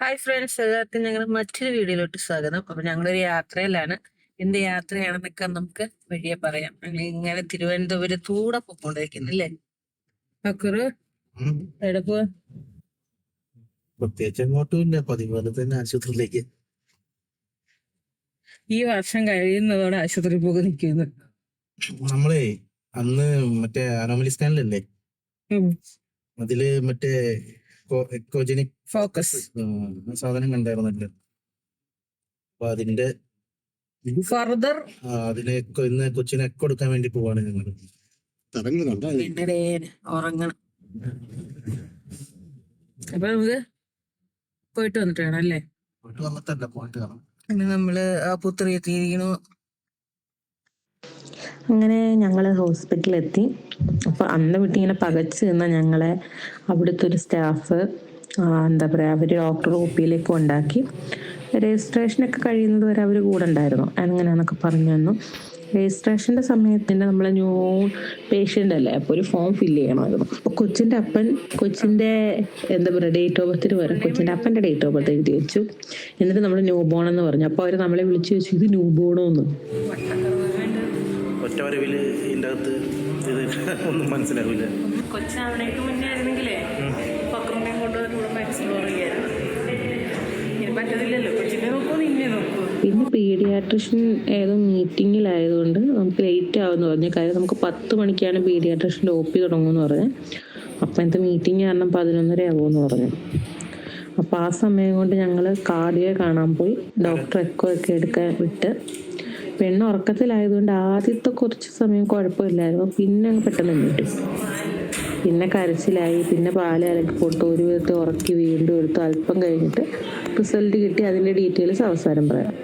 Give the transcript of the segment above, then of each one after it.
Hi friends എല്ലാവർക്കും ഞങ്ങൾ മറ്റൊരു വീഡിയോയിലോട്ട് സ്വാഗതം. അപ്പൊ ഞങ്ങളൊരു യാത്രയിലാണ്. എന്ത് യാത്രയാണെന്നൊക്കെ നമുക്ക് വഴിയെ പറയാം. ഞങ്ങൾ ഇങ്ങനെ തിരുവനന്തപുരത്തൂടെ പൊക്കോണ്ടിരിക്കുന്നില്ലേ അക്കുറ്. എവിടെ പോവാ? പ്രത്യേകിച്ച് അങ്ങോട്ടും ഇല്ല. പതിപോലെ തന്നെ ആശുപത്രിയിലേക്ക്. ഈ വർഷം കഴിയുന്നതോടെ ആശുപത്രി പോകുന്നു നിൽക്കുന്നു. നമ്മളെ അന്ന് മറ്റേ അനോമലി സ്കാനിലല്ലേ അതിൽ മറ്റേ എക്കോജനിക് ഫോക്കസ് സാധനം കണ്ടായിരുന്നല്ലോ. അപ്പൊ അതിന്റെ ഫർദർ അതിന് ഇന്ന് കൊച്ചിനെ എക്കോ എടുക്കാൻ വേണ്ടി പോവാണ് ഞങ്ങൾ ഉറങ്ങണം. അപ്പൊ നമുക്ക് പോയിട്ട് വന്നിട്ട് വേണം അല്ലേ? പോയിട്ട് വന്നിട്ടല്ല പോയിട്ട് കാണാം പിന്നെ നമ്മൾ ആ പുത്രി എത്തിയിരിക്കണു. അങ്ങനെ ഞങ്ങൾ ഹോസ്പിറ്റലിൽ എത്തി അപ്പോൾ അന്ന് വിട്ട് ഇങ്ങനെ പകച്ച് നിന്ന ഞങ്ങളെ അവിടുത്തെ ഒരു സ്റ്റാഫ് എന്താ പറയുക അവർ ഡോക്ടർ ഒപ്പിയിലേക്ക് കൊണ്ടാക്കി. രജിസ്ട്രേഷനൊക്കെ കഴിയുന്നത് വരെ അവർ കൂടെ ഉണ്ടായിരുന്നു. അങ്ങനെയാണെന്നൊക്കെ പറഞ്ഞു തന്നു. രജിസ്ട്രേഷന്റെ സമയത്തിന്റെ നമ്മൾ ന്യൂ പേഷ്യന്റ് അല്ലേ അപ്പോൾ ഒരു ഫോം ഫില്ല് ചെയ്യണമായിരുന്നു. അപ്പോൾ കൊച്ചിന്റെ അപ്പൻ കൊച്ചിന്റെ എന്താ പറയുക ഡേറ്റ് ഓഫ് ബർത്തിന് വരെ കൊച്ചിന്റെ അപ്പന്റെ ഡേറ്റ് ഓഫ് ബർത്ത് എഴുതി വെച്ചു. എന്നിട്ട് നമ്മൾ ന്യൂ ബോൺ എന്ന് പറഞ്ഞു. അപ്പോൾ അവർ നമ്മളെ വിളിച്ചു വെച്ചു ഇത് ന്യൂ ബോണോ എന്ന് ഒറ്റ ഇതിന്റെ അകത്ത് ഇത് ഒന്നും മനസ്സിലാവില്ല കൊച്ചാവണേക്ക് മുന്നേ ആയിരുന്നെങ്കിലേ പക്രമേയും കൊണ്ടുവന്ന് ഇവിടെ എക്സ്പ്ലോർ ചെയ്യായിരുന്നു. ഇനി പറ്റത്തില്ലല്ലോ. കൊച്ചിനെ നോക്കൂ നിന്നെ നോക്കൂ. പിന്നെ പീഡിയാട്രിഷ്യൻ ഏതോ മീറ്റിങ്ങിലായതുകൊണ്ട് നമുക്ക് ലേറ്റ് ആവുമെന്ന് പറഞ്ഞു. കാര്യം നമുക്ക് പത്ത് മണിക്കാണ് പീഡിയാട്രിഷ്യന്റെ ഒ പി തുടങ്ങുമെന്ന് പറഞ്ഞു. അപ്പം എന്താ മീറ്റിംഗ് കാരണം പതിനൊന്നര ആകുമെന്ന് പറഞ്ഞു. അപ്പം ആ സമയം കൊണ്ട് ഞങ്ങൾ കാർഡിയോ കാണാൻ പോയി. ഡോക്ടർ എക്കോ ഒക്കെ എടുക്കാൻ വിട്ട് പെണ്ണ് ഉറക്കത്തിലായതുകൊണ്ട് ആദ്യത്തെ കുറച്ച് സമയം കുഴപ്പമില്ലായിരുന്നു. പിന്നെ അങ്ങ് പെട്ടെന്ന് കിട്ടി പിന്നെ കരച്ചിലായി. പിന്നെ പാൽ അലക്കി പോട്ട് ഒരു വിധത്തെ ഉറക്കി വീണ്ടും എടുത്തു. അല്പം കഴിഞ്ഞിട്ട് റിസൾട്ട് കിട്ടി. അതിന്റെ ഡീറ്റെയിൽസ് അവസാനം പറയാം.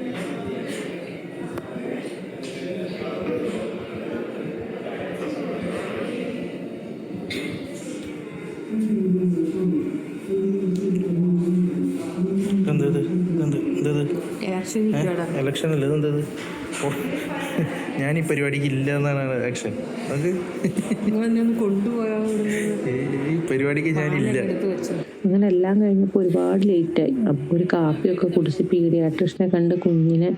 എന്തത് ഇലക്ഷൻ അല്ലേ? എന്തത് ഞാൻ ഈ പരിപാടിക്ക് ഇല്ല എന്നാണ് ആക്ഷൻ അത് ഈ പരിപാടിക്ക് ഞാനില്ല. അങ്ങനെ എല്ലാം കഴിഞ്ഞപ്പോൾ ഒരുപാട് ലേറ്റായി അപ്പോൾ ഒരു കാപ്പിയൊക്കെ കുടിച്ച് പീഡിയാട്രിഷനെ കണ്ട് കുഞ്ഞിനെ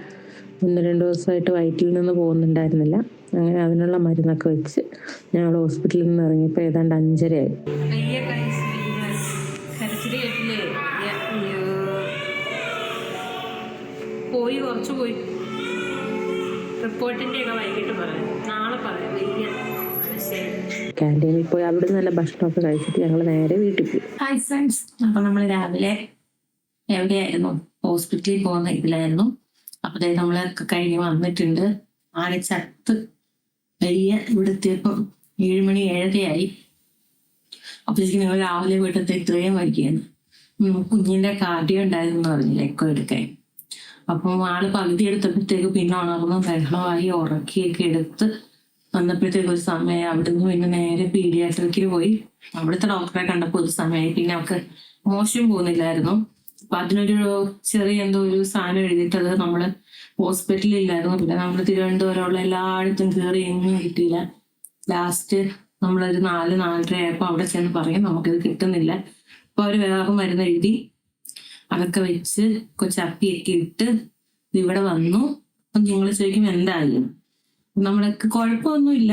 ഒന്ന് രണ്ട് ദിവസമായിട്ട് വയറ്റിൽ നിന്ന് പോകുന്നുണ്ടായിരുന്നില്ല. അങ്ങനെ അതിനുള്ള മരുന്നൊക്കെ വെച്ച് ഞങ്ങൾ ഹോസ്പിറ്റലിൽ നിന്ന് ഇറങ്ങിയപ്പോൾ ഏതാണ്ട് അഞ്ചരയായി. പോയി കുറച്ച് പോയി. റിപ്പോർട്ടിന്റെ ഒക്കെ വൈകിട്ട് പറയാം. നാളെ പറയാം. വയ്യ ക്യാന്റീനിൽ പോയി അവിടെ നല്ല ഭക്ഷണമൊക്കെ കഴിച്ചിട്ട് ഞങ്ങൾ നേരെ വീട്ടിൽ പോയി. ഹായ് ഫ്രണ്ട്സ് അപ്പൊ നമ്മൾ രാവിലെ എവിടെയായിരുന്നു? ഹോസ്പിറ്റലിൽ പോകുന്ന ഇതിലായിരുന്നു. അപ്പൊ നമ്മൾ കഴിഞ്ഞ് വന്നിട്ടുണ്ട്. ആകെ ചത്ത്. വലിയ ഇവിടെ എത്തിയപ്പം ഏഴുമണി ഏഴരയായി. അപ്പോഴേക്കും ഞങ്ങൾ രാവിലെ വീട്ടിൽ ഇത്രയും വൈകിയാണ് കുഞ്ഞിന്റെ കുഞ്ഞിന്റെ കാർഡിയോ ഉണ്ടായിരുന്നു എന്ന് പറഞ്ഞില്ല എക്കോ എടുക്കാൻ അപ്പം ആൾ പകുതി എടുത്തപ്പോഴത്തേക്ക് പിന്നെ ഉണർന്ന് ബഹളമായി ഉറക്കിയൊക്കെ എടുത്ത് വന്നപ്പോഴത്തേക്ക് ഒരു സമയം അവിടുന്ന് പിന്നെ നേരെ പീഡിയാട്രിക്കിൽ പോയി. അവിടുത്തെ ഡോക്ടറെ കണ്ടപ്പോൾ ഒരു സമയമായി. പിന്നെ അവർക്ക് മോശം പോകുന്നില്ലായിരുന്നു. അപ്പൊ അതിനൊരു ചെറിയ എന്തോ ഒരു സാധനം എഴുതിയിട്ട് അത് നമ്മൾ ഹോസ്പിറ്റലിൽ ഇല്ലായിരുന്നു. പിന്നെ നമ്മൾ തിരുവനന്തപുരമുള്ള എല്ലായിടത്തും കയറി എങ്ങും കിട്ടിയില്ല. ലാസ്റ്റ് നമ്മളൊരു നാല് നാലര ആയപ്പോൾ അവിടെ ചെന്ന് പറയും നമുക്കിത് കിട്ടുന്നില്ല. അപ്പൊ അവർ വേറെ മരുന്ന് എഴുതി. അതൊക്കെ വെച്ച് കൊച്ചപ്പിയൊക്കെ ഇട്ട് ഇവിടെ വന്നു. അപ്പം നിങ്ങൾ ചോദിക്കും എന്തായാലും നമ്മളൊക്കെ കുഴപ്പമൊന്നുമില്ല.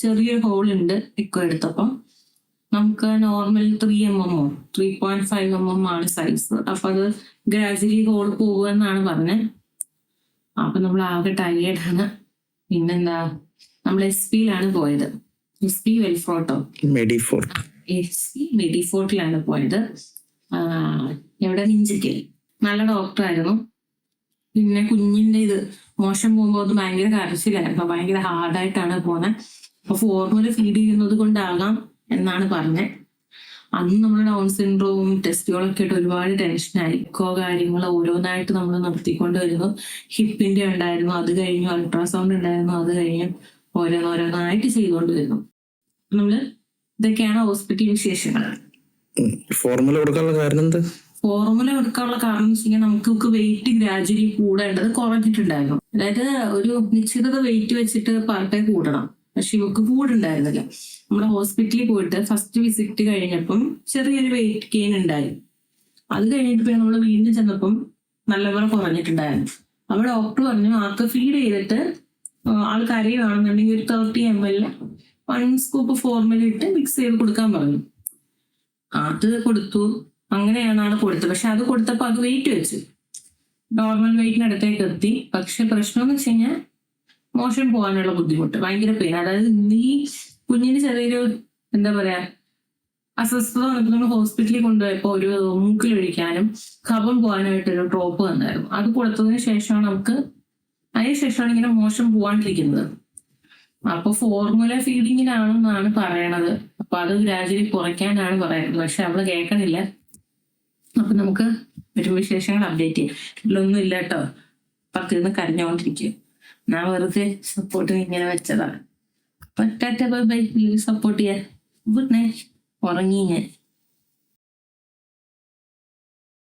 ചെറിയൊരു ഹോൾ ഉണ്ട് ഇക്കോ എടുത്തപ്പം നമുക്ക് normal three M O three point five M M ആണ് സൈസ് അപ്പൊ അത് ഗ്രാജുവലി ഹോൾ പോകുമെന്നാണ് പറഞ്ഞത്. അപ്പൊ നമ്മൾ ആകെ ടയേർഡാണ് പിന്നെന്താ? നമ്മൾ എസ് പിയിലാണ് പോയത്. എസ് പി വെൽഫോർട്ടോ മെഡിഫോർ എസ് പി മെഡിഫോർട്ടിലാണ് പോയത്. ആ, എവിടെ നിഞ്ചിക്കൽ നല്ല ഡോക്ടറായിരുന്നു. പിന്നെ കുഞ്ഞിന്റെ ഇത് മോശം പോകുമ്പോൾ അത് ഭയങ്കര കരച്ചിലായിരുന്നു. ഭയങ്കര ഹാർഡായിട്ടാണ് പോകുന്നത് അപ്പൊ ഫോർമുല ഫീഡ് ചെയ്യുന്നത് കൊണ്ടാകാം എന്നാണ് പറഞ്ഞത് അന്ന് നമ്മൾ ഡൗൺ സിൻഡ്രോവും ടെസ്റ്റുകളൊക്കെ ആയിട്ട് ഒരുപാട് ടെൻഷനായി ഇക്കോ കാര്യങ്ങൾ ഓരോന്നായിട്ട് നമ്മൾ നടത്തിക്കൊണ്ട് വരുന്നു ഹിപ്പിന്റെ ഉണ്ടായിരുന്നു അത് കഴിഞ്ഞു. അൾട്രാസൗണ്ട് ഉണ്ടായിരുന്നു അത് കഴിഞ്ഞു. ഓരോന്നോരോന്നായിട്ട് ചെയ്തുകൊണ്ട് വരുന്നു നമ്മൾ ഇതൊക്കെയാണ് ഹോസ്പിറ്റൽ വിശേഷങ്ങൾ. ഫോർമുല കൊടുക്കാനുള്ള കാരണം എന്താ? ഫോർമുല എടുക്കാനുള്ള കാരണം എന്ന് വെച്ചാൽ നമുക്ക് വെയിറ്റ് ഗ്രാജുവലി കൂടേണ്ടത് കുറഞ്ഞിട്ടുണ്ടായിരുന്നു. അതായത് ഒരു നിശ്ചിത വെയിറ്റ് വെച്ചിട്ട് പാർട്ടേ കൂടണം. പക്ഷെ ഇവക്ക് കൂടുണ്ടായിരുന്നില്ല. നമ്മുടെ ഹോസ്പിറ്റലിൽ പോയിട്ട് ഫസ്റ്റ് വിസിറ്റ് കഴിഞ്ഞപ്പം ചെറിയൊരു വെയിറ്റ് ഗെയിൻ ഉണ്ടായി. അത് കഴിഞ്ഞിട്ട് പിന്നെ നമ്മൾ വീണ്ടും ചെന്നപ്പം നല്ലപോലെ കുറഞ്ഞിട്ടുണ്ടായിരുന്നു. അവിടെ ഡോക്ടർ പറഞ്ഞു ആൾക്ക് ഫീഡ് ചെയ്തിട്ട് ആൾ കരയുകയാണെന്നുണ്ടെങ്കിൽ ഒരു thirty M L one scoop formula ഇട്ട് മിക്സ് ചെയ്ത് കൊടുക്കാൻ പറഞ്ഞു. അത് കൊടുത്തു. അങ്ങനെയാണ് ആൾ കൊടുത്തത്. പക്ഷെ അത് കൊടുത്തപ്പോൾ അത് വെയിറ്റ് വെച്ചു. നോർമൽ വെയിറ്റിനടുത്തേക്ക് എത്തി. പക്ഷെ പ്രശ്നം എന്ന് വെച്ച് കഴിഞ്ഞാൽ മോശം പോകാനുള്ള ബുദ്ധിമുട്ട്. ഭയങ്കര പെയിൻ അതായത് നീ കുഞ്ഞിന് ചെറിയൊരു എന്താ പറയാ അസ്വസ്ഥത നമ്മൾ ഹോസ്പിറ്റലിൽ കൊണ്ടുപോയപ്പോൾ ഒരു മൂക്കിലൊഴിക്കാനും കഫം പോകാനായിട്ടൊരു ഡ്രോപ്പ് വന്നായിരുന്നു. അത് കൊടുത്തതിന് ശേഷമാണ് നമുക്ക് അതിന് ശേഷമാണ് ഇങ്ങനെ മോശം പോവാണ്ടിരിക്കുന്നത്. അപ്പൊ ഫോർമുല ഫീഡിങ്ങിനാണെന്നാണ് പറയണത്. അപ്പൊ അത് ഗ്രാജുവലി കുറയ്ക്കാനാണ് പറയുന്നത്. പക്ഷെ അവൾ കേൾക്കണില്ല. അപ്പൊ നമുക്ക് ഒരു വിശേഷങ്ങൾ അപ്ഡേറ്റ് ചെയ്യാം. ഇതിലൊന്നും ഇല്ല കേട്ടോ പത്തിരുന്ന് കരഞ്ഞുകൊണ്ടിരിക്കുക ഞാൻ വെറുതെ സപ്പോർട്ടിന് ഇങ്ങനെ വെച്ചതാണ്. അപ്പൊ ടാറ്റ ബൈ ബൈ. സപ്പോർട്ട് ചെയ്യാൻ ഉറങ്ങി ഞാൻ.